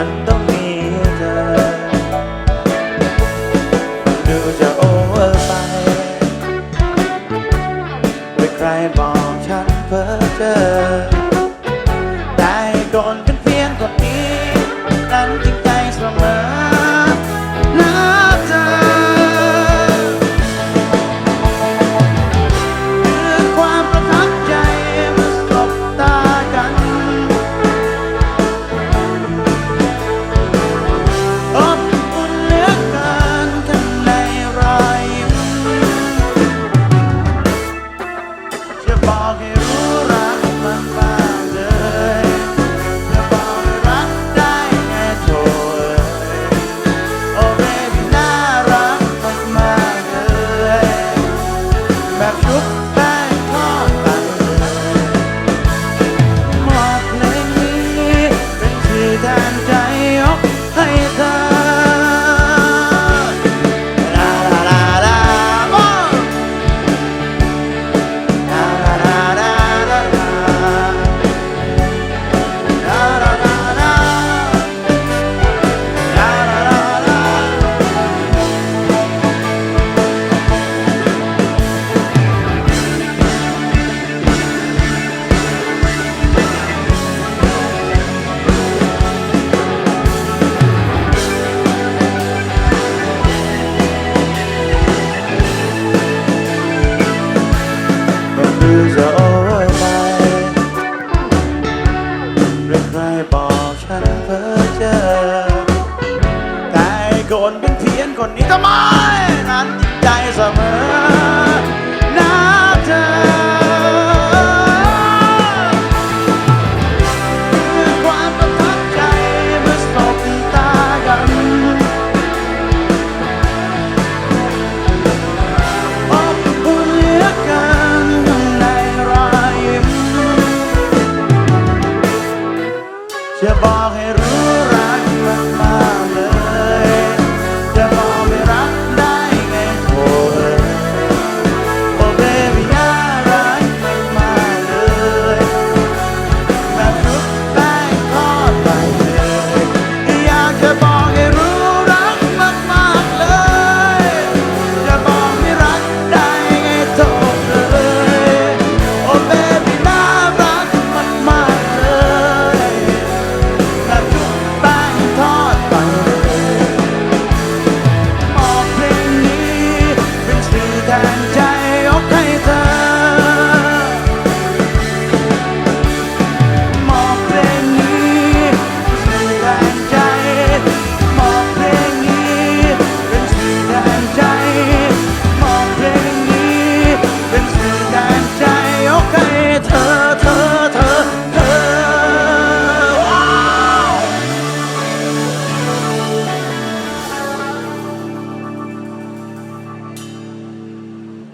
มั Ain't บอกฉันเพ้อเจอแต่คนเป็นเพียนคนนี้ทำไมนั้นใจเสมอ